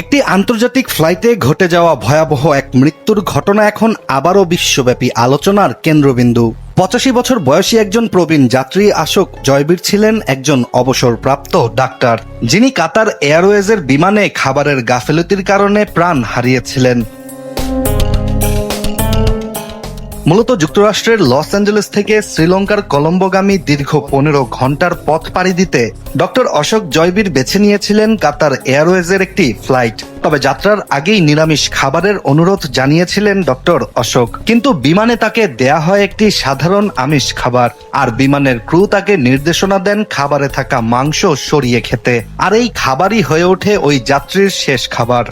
একটি আন্তর্জাতিক ফ্লাইটে ঘটে যাওয়া ভয়াবহ এক মৃত্যুর ঘটনা এখন আবারও বিশ্বব্যাপী আলোচনার কেন্দ্রবিন্দু। পঁচাশি বছর বয়সী একজন প্রবীণ যাত্রী আশোক জয়বীর ছিলেন একজন অবসরপ্রাপ্ত ডাক্তার, যিনি কাতার এয়ারওয়েজের বিমানে খাবারের গাফেলতির কারণে প্রাণ হারিয়েছিলেন। মূলত যুক্তরাষ্ট্রের লস অ্যাঞ্জেলেস থেকে শ্রীলঙ্কার কলম্বোগামী দীর্ঘ পনেরো ঘণ্টার পথ পাড়ি দিতে ডক্টর অশোক জয়বীর বেছে নিয়েছিলেন কাতার এয়ারওয়েজের একটি ফ্লাইট। তবে যাত্রার আগেই নিরামিষ খাবারের অনুরোধ জানিয়েছিলেন ডক্টর অশোক। কিন্তু বিমানে তাকে দেয়া হয় একটি সাধারণ আমিষ খাবার। আর বিমানের ক্রু তাকে নির্দেশনা দেন খাবারে থাকা মাংস সরিয়ে খেতে। আর এই খাবারই হয়ে ওঠে ওই যাত্রীর শেষ খাবার।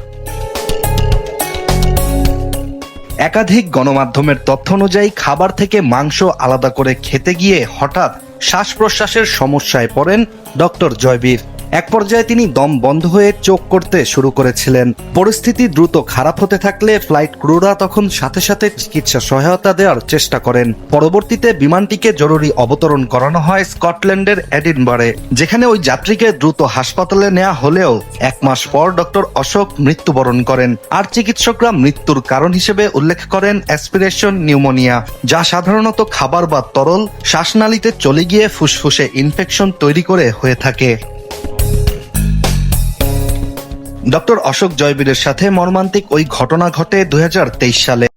একাধিক গণমাধ্যমের তথ্য অনুযায়ী খাবার থেকে মাংস আলাদা করে খেতে গিয়ে হঠাৎ শ্বাস প্রশ্বাসের সমস্যায় পড়েন ডক্টর জয়বীর। এক পর্যায়ে তিনি দম বন্ধ হয়ে চোখ করতে শুরু করেছিলেন। পরিস্থিতি দ্রুত খারাপ হতে থাকলে ফ্লাইট ক্রুরা তখন সাথে সাথে চিকিৎসা সহায়তা দেওয়ার চেষ্টা করেন। পরবর্তীতে বিমানটিকে জরুরি অবতরণ করানো হয় স্কটল্যান্ডের এডিনবারে, যেখানে ওই যাত্রীকে দ্রুত হাসপাতালে নেওয়া হলেও এক মাস পর ডক্টর অশোক মৃত্যুবরণ করেন। আর চিকিৎসকরা মৃত্যুর কারণ হিসেবে উল্লেখ করেন অ্যাসপিরেশন নিউমোনিয়া, যা সাধারণত খাবার বা তরল শ্বাসনালীতে চলে গিয়ে ফুসফুসে ইনফেকশন তৈরি করে হয়ে থাকে। ডক্টর অশোক জয়বীরের সাথে মর্মান্তিক ওই ঘটনা ঘটে দু হাজার তেইশ সালে।